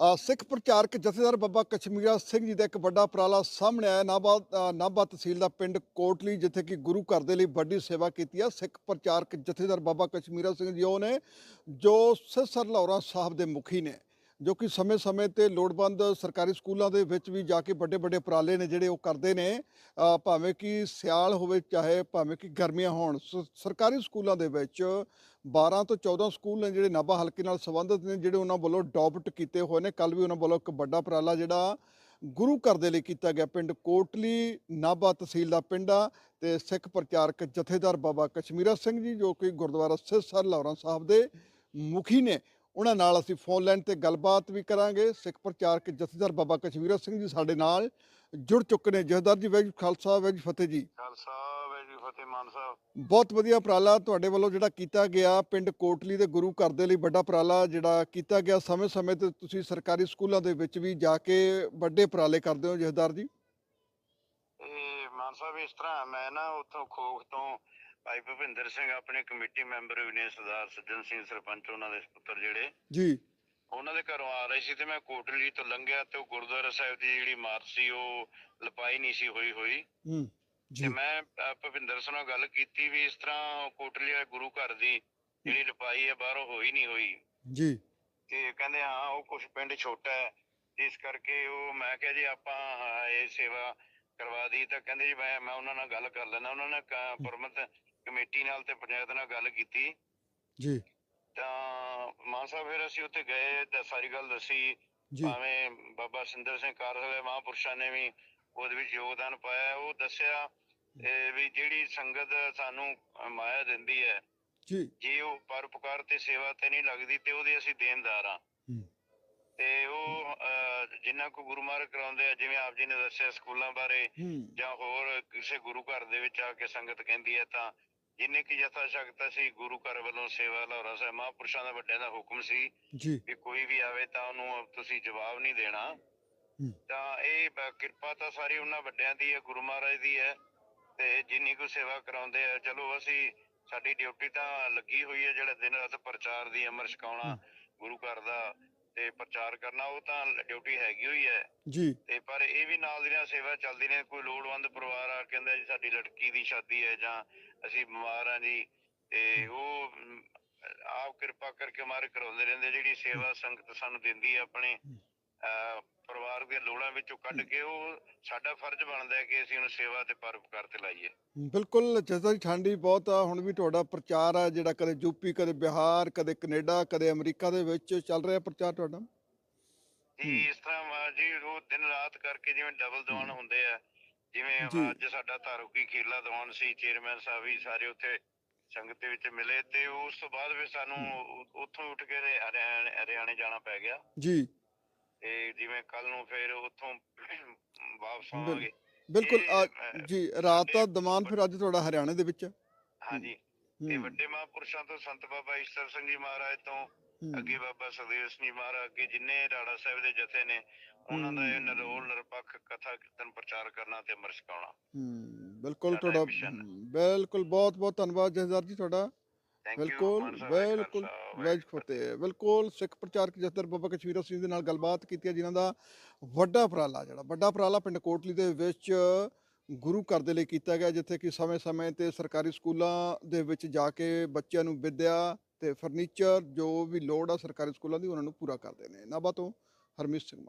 ਸਿੱਖ ਪ੍ਰਚਾਰਕ ਜਥੇਦਾਰ ਬਾਬਾ ਕਸ਼ਮੀਰਾ ਸਿੰਘ ਜੀ ਦਾ ਇੱਕ ਵੱਡਾ ਉਪਰਾਲਾ ਸਾਹਮਣੇ ਆਇਆ। ਨਾਭਾ ਨਾਭਾ ਤਹਿਸੀਲ ਦਾ ਪਿੰਡ ਕੋਟਲੀ, ਜਿੱਥੇ ਕਿ ਗੁਰੂ ਘਰ ਦੇ ਲਈ ਵੱਡੀ ਸੇਵਾ ਕੀਤੀ ਆ। ਸਿੱਖ ਪ੍ਰਚਾਰਕ ਜਥੇਦਾਰ ਬਾਬਾ ਕਸ਼ਮੀਰਾ ਸਿੰਘ ਜੀ, ਉਹ ਨੇ ਜੋ ਸਿਰਸਰ ਲਾਹੌਰਾ ਸਾਹਿਬ ਦੇ ਮੁਖੀ ਨੇ। ਜੋ ਕਿ ਸਮੇਂ-ਸਮੇਂ ਤੇ ਲੋੜਵੰਦ ਸਰਕਾਰੀ ਸਕੂਲਾਂ ਦੇ ਵਿੱਚ ਵੀ ਜਾ ਕੇ ਵੱਡੇ-ਵੱਡੇ ਉਪਰਾਲੇ ਨੇ ਜਿਹੜੇ ਉਹ ਕਰਦੇ ਨੇ। ਭਾਵੇਂ ਕਿ ਸਿਆਲ ਹੋਵੇ ਚਾਹੇ ਭਾਵੇਂ ਕਿ ਗਰਮੀਆਂ ਹੋਣ, ਸ- ਸਰਕਾਰੀ ਸਕੂਲਾਂ ਦੇ ਵਿੱਚ 12 ਤੋਂ 14 ਸਕੂਲ ਨੇ ਜਿਹੜੇ ਨਾਭਾ ਹਲਕੇ ਨਾਲ ਸੰਬੰਧਿਤ ਨੇ, ਜਿਹੜੇ ਉਹਨਾਂ ਵੱਲੋਂ ਅਡਾਪਟ ਕੀਤੇ ਹੋਏ ਨੇ। ਕੱਲ ਵੀ ਉਹਨਾਂ ਵੱਲੋਂ ਇੱਕ ਵੱਡਾ ਉਪਰਾਲਾ ਜਿਹੜਾ ਗੁਰੂ ਘਰ ਦੇ ਲਈ ਕੀਤਾ ਗਿਆ। ਪਿੰਡ ਕੋਟਲੀ ਨਾਭਾ ਤਹਿਸੀਲ ਦਾ ਪਿੰਡ ਆ ਤੇ ਸਿੱਖ ਪ੍ਰਚਾਰਕ ਜਥੇਦਾਰ ਬਾਬਾ ਕਸ਼ਮੀਰਾ ਸਿੰਘ ਜੀ, ਜੋ ਕਿ ਗੁਰਦੁਆਰਾ ਸਿਰ ਸਰ ਲਾਹੌਰਾ ਸਾਹਿਬ ਦੇ ਮੁਖੀ ਨੇ। ਉਹਨਾਂ ਨਾਲ ਅਸੀਂ ਫੋਨ ਲਾਈਨ ਤੇ ਗੱਲਬਾਤ ਵੀ ਕਰਾਂਗੇ। ਸਿੱਖ ਪ੍ਰਚਾਰਕ ਜਥੇਦਾਰ ਬਾਬਾ ਕਸ਼ਮੀਰਾ ਸਿੰਘ ਜੀ ਸਾਡੇ ਨਾਲ ਜੁੜ ਚੁੱਕੇ ਨੇ। ਜਥੇਦਾਰ ਜੀ ਵੈਜ ਖਾਲਸਾ ਵੈਜ ਫਤਿਹ ਜੀ। ਖਾਲਸਾ ਵਾਹਿਗੁਰੂ ਫਤਿਹ ਮਾਨ ਸਾਹਿਬ। ਬਹੁਤ ਵਧੀਆ ਉਪਰਾਲਾ ਤੁਹਾਡੇ ਵੱਲੋਂ ਜਿਹੜਾ ਕੀਤਾ ਗਿਆ ਪਿੰਡ ਕੋਟਲੀ ਦੇ ਗੁਰੂ ਘਰ ਦੇ ਲਈ ਵੱਡਾ ਉਪਰਾਲਾ ਜਿਹੜਾ ਕੀਤਾ ਗਿਆ। ਸਮੇਂ-ਸਮੇਂ ਤੇ ਤੁਸੀਂ ਸਰਕਾਰੀ ਸਕੂਲਾਂ ਦੇ ਵਿੱਚ ਵੀ ਜਾ ਕੇ ਵੱਡੇ ਉਪਰਾਲੇ ਕਰਦੇ ਹੋ ਜਥੇਦਾਰ ਜੀ। ਇਹ ਮਾਨ ਸਾਹਿਬ ਇਸ ਤਰ੍ਹਾਂ ਮੈਂ ਨਾ ਉੱਥੋਂ ਖੋਖ ਤੋਂ ਭਾਈ ਭੁਪਿੰਦਰ ਸਿੰਘ ਆਪਣੇ ਕਮੇਟੀ ਮੈਂਬਰ ਵੀ ਨੇ ਸਰਦਾਰ ਸੱਜਣ ਸਿੰਘ ਸਰਪੰਚ ਉਹਨਾਂ ਦੇ ਪੁੱਤਰ ਜਿਹੜੇ। ਜੀ। ਉਹਨਾਂ ਦੇ ਘਰੋਂ ਆ ਰਹੇ ਸੀ ਤੇ ਮੈਂ ਕੋਟਲੀ ਤੋਂ ਲੰਘਿਆ ਤੇ ਉਹ ਗੁਰਦੁਆਰਾ ਸਾਹਿਬ ਦੀ ਜਿਹੜੀ ਇਮਾਰਤ ਸੀ ਉਹ ਲਪਾਈ ਨਹੀਂ ਸੀ ਹੋਈ ਹੋਈ। ਹੂੰ ਜੀ। ਤੇ ਮੈਂ ਅ, ਭੁਪਿੰਦਰ ਸਿੰਘ ਨਾਲ ਗੱਲ ਕੀਤੀ ਵੀ ਇਸ ਤਰ੍ਹਾਂ ਕੋਟਲੀ ਵਾਲੇ ਗੁਰੂ ਘਰ ਦੀ ਜਿਹੜੀ ਲਪਾਈ ਹੈ ਬਾਹਰੋਂ ਹੋਈ ਨਹੀਂ ਹੋਈ। ਜੀ। ਤੇ ਕਹਿੰਦੇ ਹਾਂ ਉਹ ਕੁਝ ਪਿੰਡ ਛੋਟਾ ਹੈ ਇਸ ਕਰਕੇ ਉਹ ਮੈਂ ਕਿਹਾ ਜੀ ਆਪਾਂ ਇਹ ਸੇਵਾ ਕਰਵਾ ਦੀ। ਤਾਂ ਕਹਿੰਦੇ ਜੀ ਮੈਂ ਮੈਂ ਉਹਨਾਂ ਨਾਲ ਗੱਲ ਕਰ ਲੈਣਾ ਉਹਨਾਂ ਨੇ ਪ੍ਰਬੰਧ ਕਮੇਟੀ ਨਾਲ ਤੇ ਪੰਚਾਇਤ ਨਾਲ ਗੱਲ ਕੀਤੀ। ਜੀ। ਤਾਂ ਮਾਨ ਸਾਹਿਬ ਫਿਰ ਅਸੀਂ ਉੱਥੇ ਗਏ ਤਾਂ ਸਾਰੀ ਗੱਲ ਦੱਸੀ। ਭਾਵੇਂ ਬਾਬਾ ਸਿੰਦਰ ਸਿੰਘ ਕਾਰਸਲੇ ਮਹਾਂਪੁਰਸ਼ਾਂ ਨੇ ਵੀ ਉਹਦੇ ਵਿੱਚ ਯੋਗਦਾਨ ਪਾਇਆ। ਉਹ ਦੱਸਿਆ ਇਹ ਵੀ ਜਿਹੜੀ ਸੰਗਤ ਸਾਨੂੰ ਮਾਇਆ ਦਿੰਦੀ ਹੈ ਜੀ। ਜੇ ਉਹ ਪਰਉਪਕਾਰ ਤੇ ਸੇਵਾ ਤੇ ਨਹੀਂ ਲੱਗਦੀ ਤੇ ਉਹਦੇ ਅਸੀਂ ਦੇਣਦਾਰ ਹੂੰ। ਤੇ ਉਹ ਜਿੰਨਾ ਕੋ ਗੁਰੂ ਮਾਰਗ ਕਰਾਉਂਦੇ ਆ ਜਿਵੇਂ ਆਪ ਜੀ ਨੇ ਦੱਸਿਆ ਸਕੂਲਾਂ ਬਾਰੇ ਜਾਂ ਹੋਰ ਕਿਸੇ ਗੁਰੂ ਘਰ ਦੇ ਵਿੱਚ ਆ ਕੇ ਸੰਗਤ ਕਹਿੰਦੀ ਹੈ ਤਾਂ ਜਿੰਨੇ ਕੀ ਯਥਾ ਸ਼ਕਤ ਸੀ ਗੁਰੂ ਘਰ ਵੱਲੋਂ ਸੇਵਾ ਲਾਹੌਰਾ ਸਾਹਿਬ ਮਹਾਂਪੁਰਸ਼ਾਂ ਦਾ ਵੱਡਿਆਂ ਦਾ ਹੁਕਮ ਸੀ ਜੀ। ਕੋਈ ਵੀ ਆਵੇ ਤਾਂ ਉਹਨੂੰ ਤੁਸੀਂ ਜਵਾਬ ਨਹੀਂ ਦੇਣਾ। ਤਾਂ ਇਹ ਕਿਰਪਾ ਤਾਂ ਸਾਰੀ ਉਹਨਾਂ ਵੱਡਿਆਂ ਦੀ ਹੈ ਗੁਰੂ ਮਹਾਰਾਜ ਦੀ ਹੈ। ਤੇ ਜਿੰਨੀ ਕੋ ਸੇਵਾ ਕਰਾਉਂਦੇ ਆ ਚਲੋ ਅਸੀਂ ਸਾਡੀ ਡਿਊਟੀ ਤਾਂ ਲੱਗੀ ਹੋਈ ਹੈ ਜਿਹੜਾ ਦਿਨ ਰਾਤ ਪ੍ਰਚਾਰ ਦੀ ਅਮਰ ਛਕਾਉਣਾ ਗੁਰੂ ਘਰ ਦਾ ਤੇ ਪ੍ਰਚਾਰ ਕਰਨਾ ਉਹ ਤਾਂ ਡਿਊਟੀ ਹੈਗੀ ਹੋਈ ਹੈ। ਜੀ। ਤੇ ਪਰ ਇਹ ਵੀ ਨਾਲ ਦੀ ਨਾਲ ਸੇਵਾ ਚੱਲਦੀ ਨੇ ਕੋਈ ਲੋੜਵੰਦ ਪਰਿਵਾਰ ਆ ਕਹਿੰਦਾ ਜੀ ਸਾਡੀ ਲੜਕੀ ਦੀ ਸ਼ਾਦੀ ਹੈ ਜਾਂ ਅਸੀਂ ਬਿਮਾਰ ਆ ਜੀ ਤੇ ਉਹ ਆਪ ਕਿਰਪਾ ਕਰਕੇ ਮਾਰੇ ਕਰਾਉਂਦੇ ਰਹਿੰਦੇ ਜਿਹੜੀ ਸੇਵਾ ਸੰਗਤ ਸਾਨੂੰ ਦਿੰਦੀ ਹੈ। ਆਪਣੇ ਪਰਿਵਾਰ ਦੀਆਂ ਲੋੜਾਂ ਵਿੱਚੋਂ ਕੱਢ ਕੇ ਉਹ ਸਾਡਾ ਫਰਜ਼ ਬਣਦਾ ਹੈ ਕਿ ਅਸੀਂ ਉਹਨੂੰ ਸੇਵਾ ਤੇ ਪਰਉਪਕਾਰ ਤੇ ਲਾਈਏ। ਬਿਲਕੁਲ ਜੈਸਾ ਜੀ ਠੰਡ ਬਹੁਤ ਆ ਹੁਣ ਵੀ ਤੁਹਾਡਾ ਪ੍ਰਚਾਰ ਆ ਜਿਹੜਾ ਕਦੇ ਯੂਪੀ ਕਦੇ ਬਿਹਾਰ ਕਦੇ ਕੈਨੇਡਾ ਕਦੇ ਅਮਰੀਕਾ ਦੇ ਵਿੱਚ ਚੱਲ ਰਿਹਾ ਪ੍ਰਚਾਰ ਤੁਹਾਡਾ? ਜੀ ਇਸ ਤਰ੍ਹਾਂ ਜੀ ਉਹ ਦਿਨ ਰਾਤ ਕਰਕੇ ਜਿਵੇਂ ਡਬਲ ਦੀਵਾਨ ਹੁੰਦੇ ਆ ਜਿਵੇਂ ਜੀ। ਅੱਜ ਸਾਡਾ ਧਾਰੂਕੀ ਖੀਰਲਾ ਦੀਵਾਨ ਸੀ ਚੇਅਰਮੈਨ ਸਾਹਿਬ ਵੀ ਸਾਰੇ ਉੱਥੇ ਸੰਗਤ ਦੇ ਵਿੱਚ ਮਿਲੇ ਤੇ ਉਸ ਤੋਂ ਬਾਅਦ ਵੀ ਸਾਨੂੰ ਉ- ਉੱਥੋਂ ਉੱਠ ਕੇ ਹਰਿ- ਹਰਿਆਣੇ ਹਰਿਆਣੇ ਜਾਣਾ ਪੈ ਗਿਆ। ਜੀ। ਤੇ ਜਿਵੇਂ ਕੱਲ ਨੂੰ ਫਿਰ ਉੱਥੋਂ ਵਾਪਸ ਬਿਲ- ਆਵਾਂਗੇ। ਬਿਲਕੁਲ ਇਹ, ਆ, ਅ, ਜੀ ਰਾਤ ਦਾ ਦਮਾਨ ਫਿਰ ਅੱਜ ਤੁਹਾਡਾ ਹਰਿਆਣੇ ਦੇ ਵਿੱਚ? ਹਾਂਜੀ। ਤੇ ਹੂੰ, ਵੱਡੇ ਮਹਾਂਪੁਰਸ਼ਾਂ ਤੋਂ ਸੰਤ ਬਾਬਾ ਈਸ਼ਰ ਸਿੰਘ ਜੀ ਮਹਾਰਾਜ ਤੋਂ ਹੂੰ, ਅੱਗੇ ਬਾਬਾ ਸੁਖਦੇਵ ਸਿੰਘ ਜੀ ਮਹਾਰਾਜ ਅੱਗੇ ਜਿੰਨੇ ਰਾੜਾ ਸਾਹਿਬ ਦੇ ਜਥੇ ਨੇ ਉਹਨਾਂ ਦਾ ਇਹ ਨਰੋਲ ਨਿਰਪੱਖ ਕਥਾ ਕੀਰਤਨ ਪ੍ਰਚਾਰ ਕਰਨਾ ਤੇ ਅਮਰ ਛਕਾਉਣਾ। ਹੂੰ, ਬਿਲਕੁਲ ਤੁਹਾਡਾ। ਬਿਲਕੁਲ ਬਹੁਤ ਬਹੁਤ ਧੰਨਵਾਦ ਜਥੇਦਾਰ ਜੀ ਤੁਹਾਡਾ। ਬਿਲਕੁਲ ਬਿਲਕੁਲ ਵੈਜ ਫਤਿਹ। ਬਿਲਕੁਲ ਸਿੱਖ ਪ੍ਰਚਾਰਕ ਜਥੇਦਾਰ ਬਾਬਾ ਕਸ਼ਮੀਰਾ ਸਿੰਘ ਦੇ ਨਾਲ ਗੱਲਬਾਤ ਕੀਤੀ ਹੈ ਜਿਨ੍ਹਾਂ ਦਾ ਵੱਡਾ ਉਪਰਾਲਾ ਜਿਹੜਾ ਵੱਡਾ ਉਪਰਾਲਾ ਪਿੰਡ ਕੋਟਲੀ ਦੇ ਵਿੱਚ ਗੁਰੂ ਘਰ ਦੇ ਲਈ ਕੀਤਾ ਗਿਆ ਜਿੱਥੇ ਕਿ ਸਮੇਂ-ਸਮੇਂ ਤੇ ਸਰਕਾਰੀ ਸਕੂਲਾਂ ਦੇ ਵਿੱਚ ਜਾ ਕੇ ਬੱਚਿਆਂ ਨੂੰ ਵਿੱਦਿਆ ਤੇ ਫਰਨੀਚਰ ਜੋ ਵੀ ਲੋੜ ਆ ਸਰਕਾਰੀ ਸਕੂਲਾਂ ਦੀ ਉਹਨਾਂ ਨੂੰ ਪੂਰਾ ਕਰਦੇ ਨੇ। ਨਾਭਾ ਤੋਂ ਹਰਮੀਤ ਸਿੰਘ